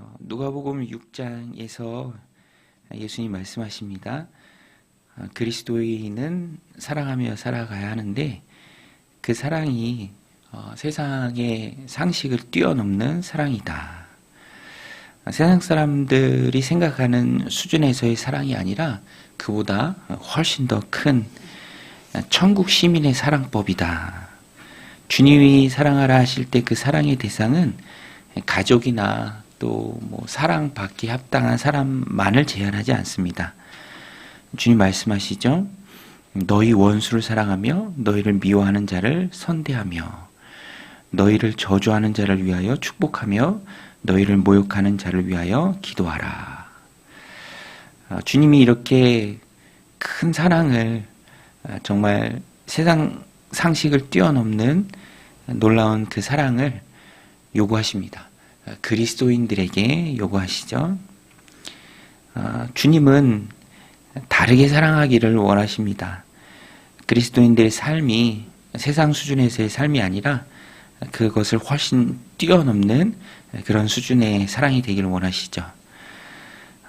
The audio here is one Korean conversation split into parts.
어, 누가복음 6장에서 예수님 말씀하십니다. 어, 그리스도인은 사랑하며 살아가야 하는데 그 사랑이 어, 세상의 상식을 뛰어넘는 사랑이다. 세상 사람들이 생각하는 수준에서의 사랑이 아니라 그보다 훨씬 더 큰 천국 시민의 사랑법이다. 주님이 사랑하라 하실 때 그 사랑의 대상은 가족이나 또 뭐 사랑받기 합당한 사람만을 제한하지 않습니다. 주님 말씀하시죠. 너희 원수를 사랑하며 너희를 미워하는 자를 선대하며 너희를 저주하는 자를 위하여 축복하며 너희를 모욕하는 자를 위하여 기도하라. 아, 주님이 이렇게 큰 사랑을 아, 정말 세상 상식을 뛰어넘는 놀라운 그 사랑을 요구하십니다. 아, 그리스도인들에게 요구하시죠. 주님은 다르게 사랑하기를 원하십니다. 그리스도인들의 삶이 세상 수준에서의 삶이 아니라 그것을 훨씬 뛰어넘는 그런 수준의 사랑이 되기를 원하시죠.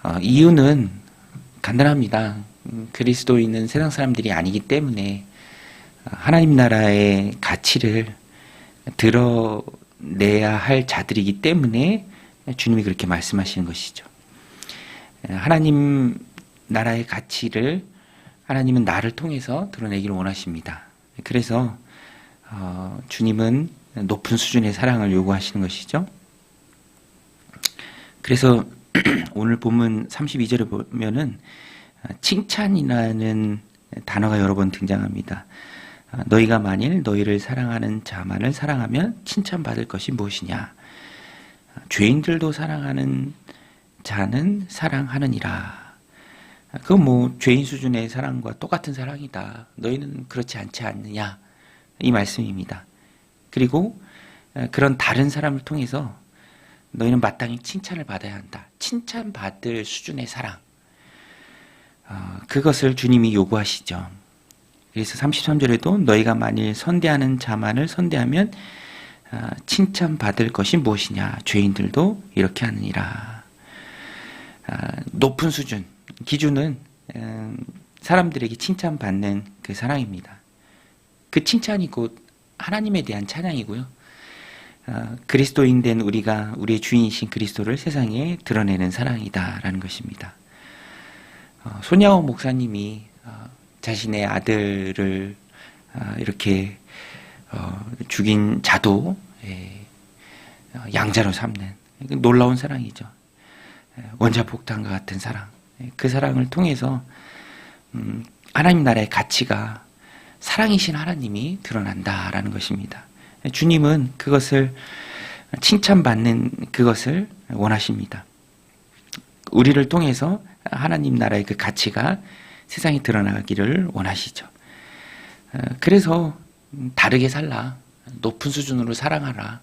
어, 이유는 간단합니다. 음, 그리스도인은 세상 사람들이 아니기 때문에 하나님 나라의 가치를 드러 내야 할 자들이기 때문에 주님이 그렇게 말씀하시는 것이죠. 하나님 나라의 가치를 하나님은 나를 통해서 드러내기를 원하십니다. 그래서 어, 주님은 높은 수준의 사랑을 요구하시는 것이죠. 그래서 오늘 본문 32절에 보면은 칭찬이라는 단어가 여러 번 등장합니다. 너희가 만일 너희를 사랑하는 자만을 사랑하면 칭찬받을 것이 무엇이냐? 죄인들도 사랑하는 자는 사랑하느니라. 그건 뭐 죄인 수준의 사랑과 똑같은 사랑이다. 너희는 그렇지 않지 않느냐? 이 말씀입니다. 그리고 그런 다른 사람을 통해서 너희는 마땅히 칭찬을 받아야 한다. 칭찬받을 수준의 사랑. 어, 그것을 주님이 요구하시죠. 그래서 33절에도 너희가 만일 선대하는 자만을 선대하면 어, 칭찬받을 것이 무엇이냐. 죄인들도 이렇게 하느니라. 어, 높은 수준, 기준은 음, 사람들에게 칭찬받는 그 사랑입니다. 그 칭찬이 곧 하나님에 대한 찬양이고요. 어, 그리스도인 된 우리가 우리의 주인이신 그리스도를 세상에 드러내는 사랑이다라는 것입니다. 어, 손야호 목사님이 어, 자신의 아들을 어, 이렇게 어, 죽인 자도 예, 어, 양자로 삼는 놀라운 사랑이죠. 예, 원자 폭탄과 같은 사랑. 예, 그 사랑을 통해서 음, 하나님 나라의 가치가 사랑이신 하나님이 드러난다라는 것입니다. 주님은 그것을 칭찬받는 그것을 원하십니다. 우리를 통해서 하나님 나라의 그 가치가 세상에 드러나기를 원하시죠. 어, 그래서 다르게 살라. 높은 수준으로 사랑하라.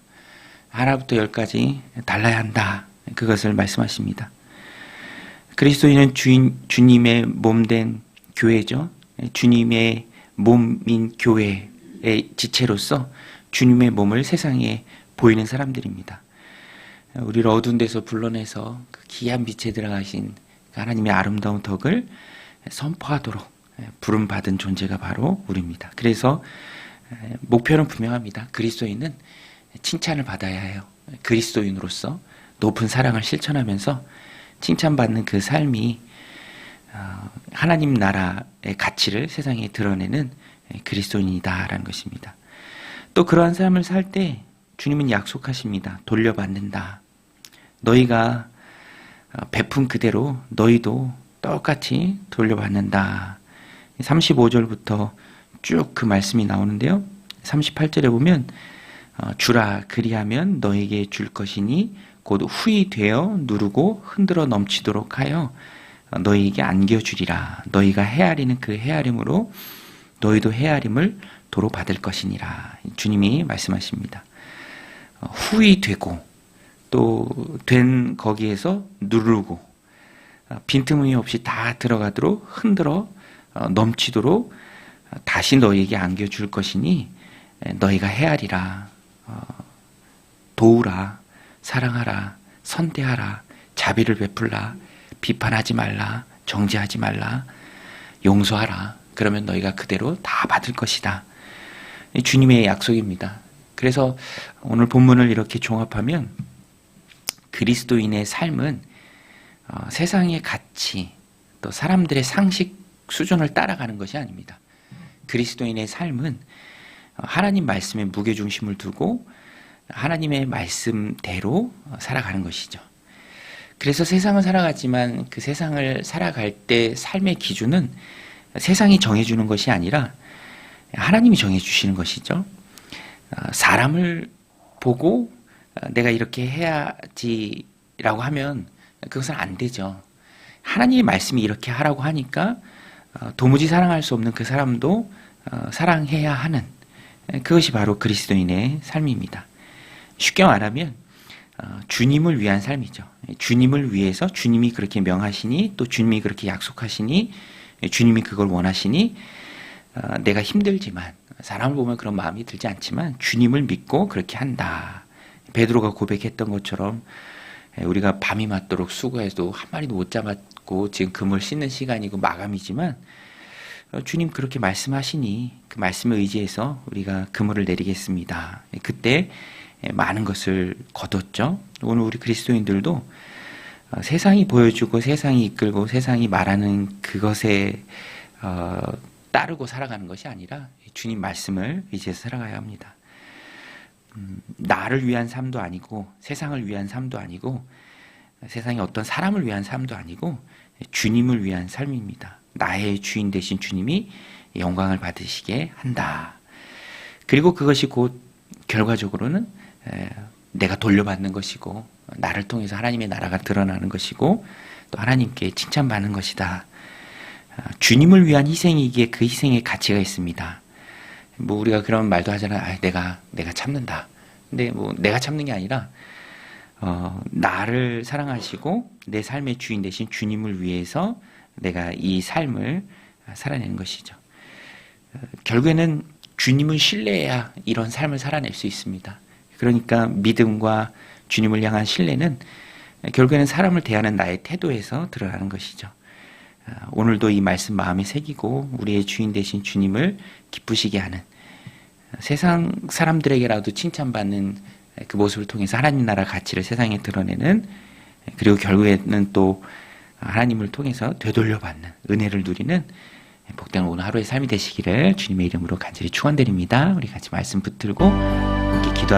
하나부터 열까지 달라야 한다. 그것을 말씀하십니다. 그리스도인은 주인, 주님의 몸 된 교회죠. 주님의 몸인 교회의 지체로서 주님의 몸을 세상에 보이는 사람들입니다. 우리를 어두운 데서 불러내서 그 귀한 빛에 들어가신 그 하나님의 아름다운 덕을 선포하도록 부름 받은 존재가 바로 우리입니다. 그래서 목표는 분명합니다. 그리스도인은 칭찬을 받아야 해요. 그리스도인으로서 높은 사랑을 실천하면서 칭찬받는 그 삶이 어, 하나님 나라의 가치를 세상에 드러내는 그리스도인이다라는 것입니다. 또 그러한 삶을 살 때 주님은 약속하십니다. 돌려받는다. 너희가 어, 베푼 그대로 너희도 똑같이 돌려받는다. 35절부터 쭉 그 말씀이 나오는데요. 38절에 보면 어, 주라 그리하면 너에게 줄 것이니 곧 후이 되어 누르고 흔들어 넘치도록 하여 너희에게 안겨주리라. 너희가 헤아리는 그 헤아림으로 너희도 헤아림을 도로 받을 것이니라. 주님이 말씀하십니다. 어, 후이 되고 또 된 거기에서 누르고 어, 빈틈이 없이 다 들어가도록 흔들어 어, 넘치도록 다시 너희에게 안겨줄 것이니 너희가 헤아리라 도우라 사랑하라 선대하라, 자비를 베풀라, 비판하지 말라, 정죄하지 말라, 용서하라. 그러면 너희가 그대로 다 받을 것이다. 이 주님의 약속입니다. 그래서 오늘 본문을 이렇게 종합하면 그리스도인의 삶은 어, 세상의 가치, 또 사람들의 상식 수준을 따라가는 것이 아닙니다. 그리스도인의 삶은 어, 하나님 말씀에 무게중심을 두고 하나님의 말씀대로 어, 살아가는 것이죠. 그래서 세상을 살아가지만 그 세상을 살아갈 때 삶의 기준은 세상이 정해주는 것이 아니라 하나님이 정해주시는 것이죠. 어, 사람을 보고 어, 내가 이렇게 해야지라고 하면 그것은 안 되죠. 하나님의 말씀이 이렇게 하라고 하니까 어, 도무지 사랑할 수 없는 그 사람도 어, 사랑해야 하는 그것이 바로 그리스도인의 삶입니다. 쉽게 말하면 어, 주님을 위한 삶이죠. 주님을 위해서 주님이 그렇게 명하시니 또 주님이 그렇게 약속하시니 주님이 그걸 원하시니 어, 내가 힘들지만 사람을 보면 그런 마음이 들지 않지만 주님을 믿고 그렇게 한다. 베드로가 고백했던 것처럼 우리가 밤이 맞도록 수고해도 한 마리도 못 잡았고 지금 금을 씻는 시간이고 마감이지만 어, 주님 그렇게 말씀하시니 그 말씀에 의지해서 우리가 그물을 내리겠습니다. 그때 많은 것을 거뒀죠. 오늘 우리 그리스도인들도 어, 세상이 보여주고 세상이 이끌고 세상이 말하는 그것에 어, 따르고 살아가는 것이 아니라 주님 말씀을 의지해서 살아가야 합니다. 음, 나를 위한 삶도 아니고 세상을 위한 삶도 아니고 세상의 어떤 사람을 위한 삶도 아니고 주님을 위한 삶입니다. 나의 주인 되신 주님이 영광을 받으시게 한다. 그리고 그것이 곧 결과적으로는 에, 내가 돌려받는 것이고 나를 통해서 하나님의 나라가 드러나는 것이고 또 하나님께 칭찬받는 것이다. 아, 주님을 위한 희생이기에 그 희생의 가치가 있습니다. 뭐 우리가 그런 말도 하잖아요. 아, 내가 내가 참는다. 근데 뭐 내가 참는 게 아니라 어, 나를 사랑하시고 내 삶의 주인 되신 주님을 위해서 내가 이 삶을 살아내는 것이죠. 어, 결국에는 주님을 신뢰해야 이런 삶을 살아낼 수 있습니다. 그러니까 믿음과 주님을 향한 신뢰는 결국에는 사람을 대하는 나의 태도에서 드러나는 것이죠. 아, 오늘도 이 말씀 마음에 새기고 우리의 주인 되신 주님을 기쁘시게 하는 세상 사람들에게라도 칭찬받는 그 모습을 통해서 하나님 나라 가치를 세상에 드러내는 그리고 결국에는 또 하나님을 통해서 되돌려받는 은혜를 누리는 복된 오늘 하루의 삶이 되시기를 주님의 이름으로 간절히 축원드립니다. 우리 같이 말씀 붙들고 함께 기도합니다.